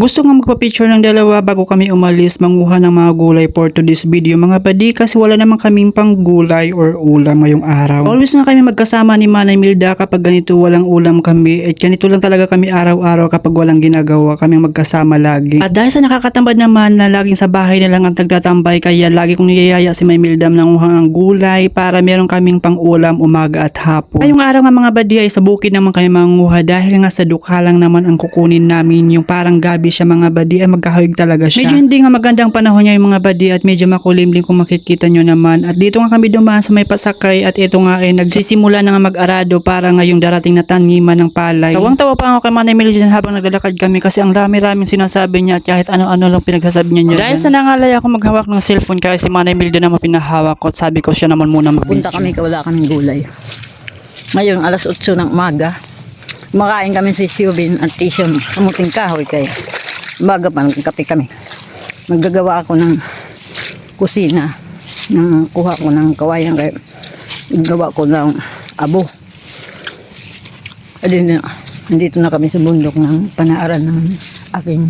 Gusto nga magpa-picture ng dalawa bago kami umalis manguha ng mga gulay for today's video mga badi kasi wala naman kaming pang gulay or ulam ngayong araw. Always nga kami magkasama ni Manay Milda kapag ganito walang ulam kami at ganito lang talaga kami araw-araw kapag walang ginagawa kami magkasama lagi. At dahil sa nakakatambad naman na laging sa bahay na lang ang tagtatambay kaya lagi kong niyayaya si May Milda ng ng gulay para meron kaming pang ulam umaga at hapon. Ngayong araw nga mga badi ay sa bukid naman kami manguha dahil nga sa dukha lang naman ang kukunin namin yung parang gabi siya mga badi ay magkahawig talaga siya. Medyo hindi nga magandang panahon niya yung mga badi at medyo makulimlim kung makikita nyo naman. At dito nga kami dumaan sa may pasakay at ito nga ay nagsisimula na nga mag-arado para ngayong darating na taniman ng palay. Tawang-tawa pa ako kay Manay Melody habang naglalakad kami kasi ang dami-raming sinasabi niya at kahit ano-ano lang pinagsasabi niya niya. Dahil sa nangalay ako maghawak ng cellphone kaya si Manay Melody naman pinahawak ko at sabi ko siya naman muna mag Punta kami, wala kaming gulay. Ngayon, alas 8 ng umaga, makain kami si Siobin at Tishon. Kamuting kahoy kay baga pa, nagkape kami. Maggagawa ako ng kusina. Nang kuha ko ng kawayan kay gawa ko ng abo. Adin na, nandito na kami sa bundok ng panaaran ng aking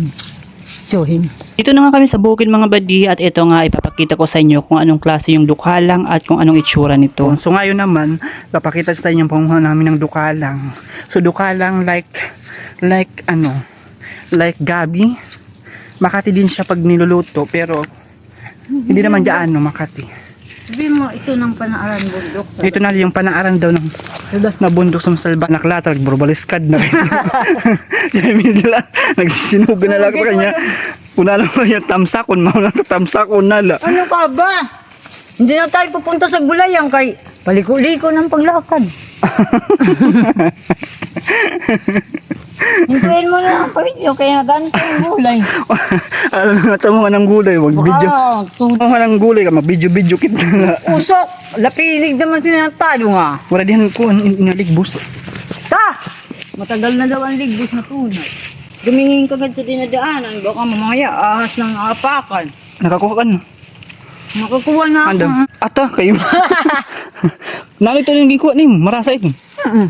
tsuhin. Dito na nga kami sa bukid mga badi at ito nga ipapakita ko sa inyo kung anong klase yung dukalang at kung anong itsura nito. So ngayon naman, papakita sa inyo yung panguha namin ng dukalang. So dukalang like, like ano, like gabi. Makati din siya pag niluluto pero hindi naman dyan no, Makati. Sabi mo, ito ng panaaran bundok. Ito na yung panaaran daw ng na bundok sa masalba naklatag burbaliskad na rin siya nila nagsisinugo na lang pa kanya una lang pa yung tamsakon mauna na tamsakon na la Ano ka ba? Hindi na tayo pupunta sa gulayan kay paliko-liko ng paglakad. Hintuin mo na ang video kaya ganito ang gulay. alam na tamuha ng gulay wag video Ah, tamuha ng gulay ka mabidyo-bidyo kit na usok. Lapinig naman sinatado nga. wala dihan ko ang inaligbus Ta! Matagal na daw ang ligbos na tunay. Dumingin ka agad sa dinadaanan. Baka mamaya ahas ng apakan. nakakuha ka na Makakuha na ako. anda ha? ata kayo narito rin gikuha ni marasa ito Mm-mm.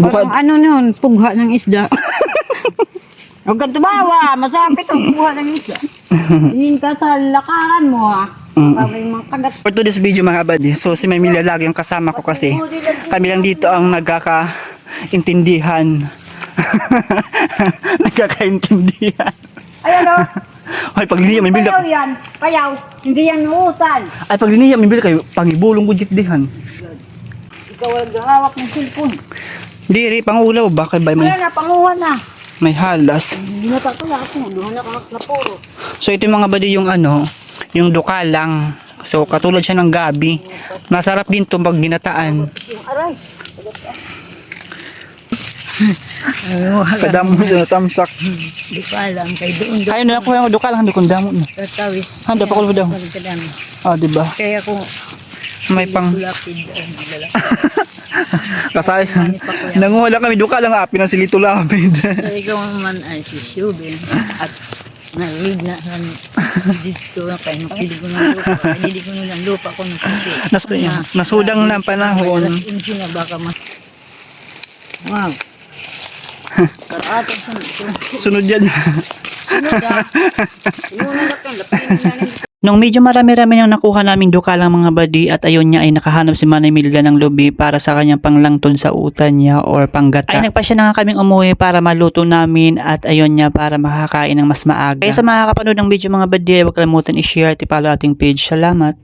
Bukad. Parang ano nun, pugha ng isda. Huwag kang tumawa, masapit ang pugha ng isda. Tingin ka sa lakaran mo ha. Mm. Mga kagat. For today's video mga kabady, so si Mamilya lagi yung kasama ko kasi kami lang dito ang nagkakaintindihan. nagkakaintindihan. Ayan o, Ay, pag liniya, Mamilya, payaw yan. Payaw, hindi yan uusan. ay pag liniya, Mamilya kayo, pangibulong ko dihan. Ikaw ang hawak ng cellphone. Diri, pangulaw ba? Kay ba may, Wala na, panguha na. may halas. Hindi na tatula ako, doon na ka na puro. So ito yung mga badi yung ano, yung dukalang. So katulad siya ng gabi. Masarap din to pag ginataan. Aray. Kadamo siya tamsak. di ko alam. Kay doon doon. Ayun na ako yung dukalang, hindi kong damo na. Tatawis. Handa pa ko daw. Ah, di ba? Kaya kung May pang ah, kasay. Nanguha lang kami dukalang api ng silito lapid. Ikaw man ay si Shubin at narinig na sa dito na kayo napili ko ng lupa. Pinili ko ng lupa ko ng. Nas nasudang na panahon. Alas 11 na baka mas... Wow. Sunod yan. Ano ka? Ano na lang lapin lang. Nung medyo marami-rami nang nakuha naming dukalang mga badi at ayun niya ay nakahanap si Manay Milga ng lubi para sa kanyang panglangtod sa utan niya or panggata. Ay nagpa siya na nga kaming umuwi para maluto namin at ayun niya para makakain ng mas maaga. Kaya sa mga kapanood ng video mga badi, huwag kalimutan i-share at i-follow ating page. Salamat!